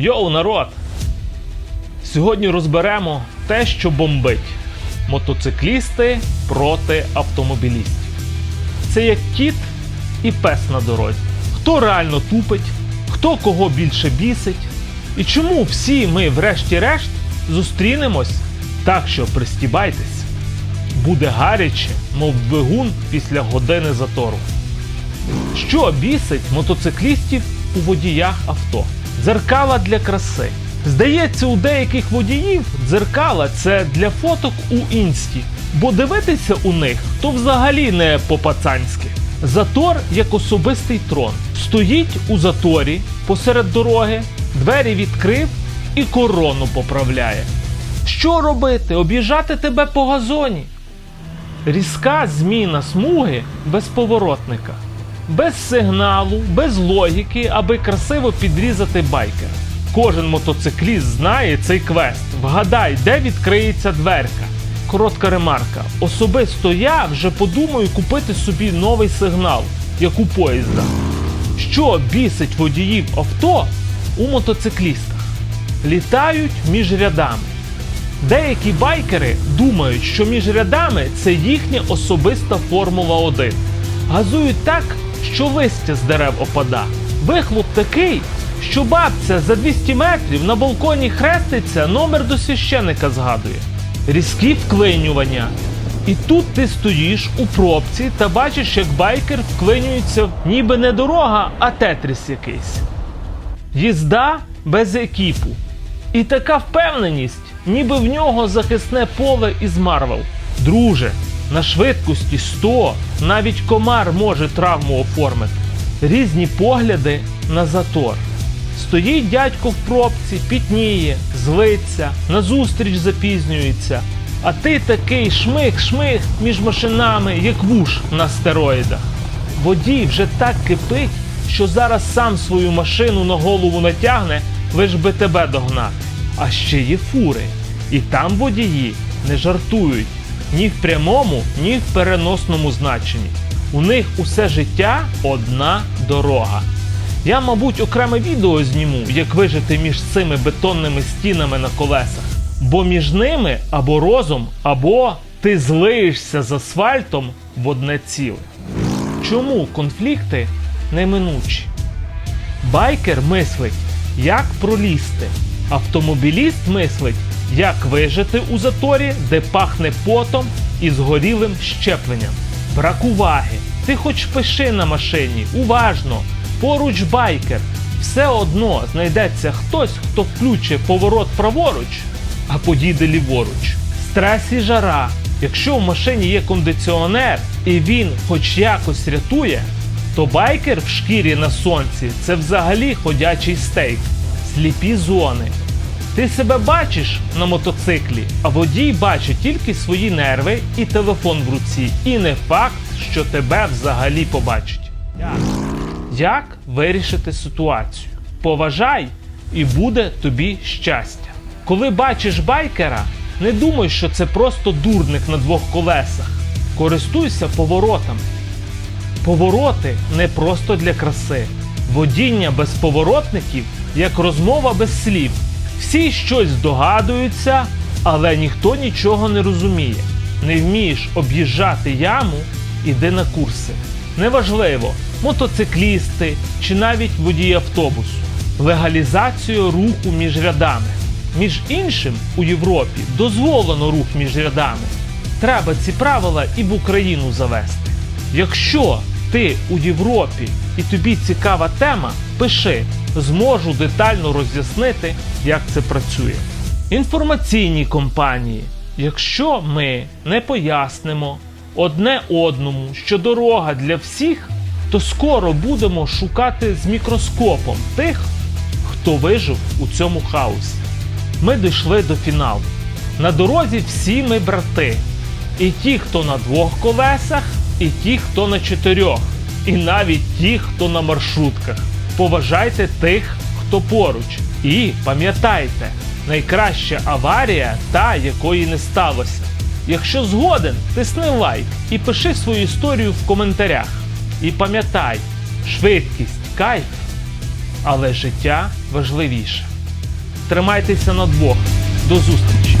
Йоу, народ! Сьогодні розберемо те, що бомбить. Мотоциклісти проти автомобілістів. Це як кіт і пес на дорозі. Хто реально тупить, хто кого більше бісить. І чому всі ми, врешті-решт, зустрінемось так, що пристібайтесь. Буде гаряче, мов двигун після години затору. Що бісить мотоциклістів у водіях авто? Дзеркала для краси. Здається, у деяких водіїв дзеркала це для фоток у інсті, бо дивитися у них то взагалі не по-пацанськи. Затор як особистий трон. Стоїть у заторі посеред дороги, двері відкрив і корону поправляє. Що робити? Об'їжджати тебе по газоні? Різка зміна смуги без поворотника, без сигналу, без логіки, аби красиво підрізати байкера. Кожен мотоцикліст знає цей квест. Вгадай, де відкриється дверка. Коротка ремарка. Особисто я вже подумаю купити собі новий сигнал, як у поїздах. Що бісить водіїв авто у мотоциклістах? Літають між рядами. Деякі байкери думають, що між рядами це їхня особиста Формула 1. Газують так, що листя з дерев опада. Вихлоп такий, що бабця за 200 метрів на балконі хреститься, номер до священика згадує. Різкі вклинювання. І тут ти стоїш у пробці та бачиш, як байкер вклинюється ніби не дорога, а тетріс якийсь. Їзда без екіпу. І така впевненість, ніби в нього захисне поле із Марвел. Друже, на швидкості 100 навіть комар може травму оформити. Різні погляди на затор. Стоїть дядько в пробці, пітніє, злиться, назустріч запізнюється. А ти такий шмих-шмих між машинами, як вуш на стероїдах. Водій вже так кипить, що зараз сам свою машину на голову натягне, лиш би тебе догнати. А ще є фури. І там водії не жартують ні в прямому, ні в переносному значенні. У них усе життя одна дорога. Я, мабуть, окреме відео зніму, як вижити між цими бетонними стінами на колесах. Бо між ними або розум, або ти злиєшся з асфальтом в одне ціле. Чому конфлікти неминучі? Байкер мислить, як пролізти. Автомобіліст мислить, як вижити у заторі, де пахне потом і згорілим щепленням. Брак уваги. Ти хоч пиши на машині, уважно, поруч байкер. Все одно знайдеться хтось, хто включить поворот праворуч, а поїде ліворуч. Стрес і жара. Якщо в машині є кондиціонер і він хоч якось рятує, то байкер в шкірі на сонці це взагалі ходячий стейк. Сліпі зони. Ти себе бачиш на мотоциклі, а водій бачить тільки свої нерви і телефон в руці. І не факт, що тебе взагалі побачить. Як? Як вирішити ситуацію? Поважай, і буде тобі щастя. Коли бачиш байкера, не думай, що це просто дурник на двох колесах. Користуйся поворотами. Повороти не просто для краси. Водіння без поворотників як розмова без слів. Всі щось здогадуються, але ніхто нічого не розуміє. Не вмієш об'їжджати яму, іди на курси. Неважливо, мотоциклісти чи навіть водії автобусу. Легалізацію руху між рядами. Між іншим, у Європі дозволено рух між рядами. Треба ці правила і в Україну завести. Якщо ти у Європі і тобі цікава тема, пиши, зможу детально роз'яснити, як це працює. Інформаційні компанії. Якщо ми не пояснимо одне одному, що дорога для всіх, то скоро будемо шукати з мікроскопом тих, хто вижив у цьому хаосі. Ми дійшли до фіналу. На дорозі всі ми брати. І ті, хто на двох колесах, і ті, хто на чотирьох, і навіть ті, хто на маршрутках. Поважайте тих, хто поруч. І пам'ятайте, найкраща аварія та, якої не сталося. Якщо згоден, тисни лайк і пиши свою історію в коментарях. І пам'ятай, швидкість кайф, але життя важливіше. Тримайтеся на двох. До зустрічі!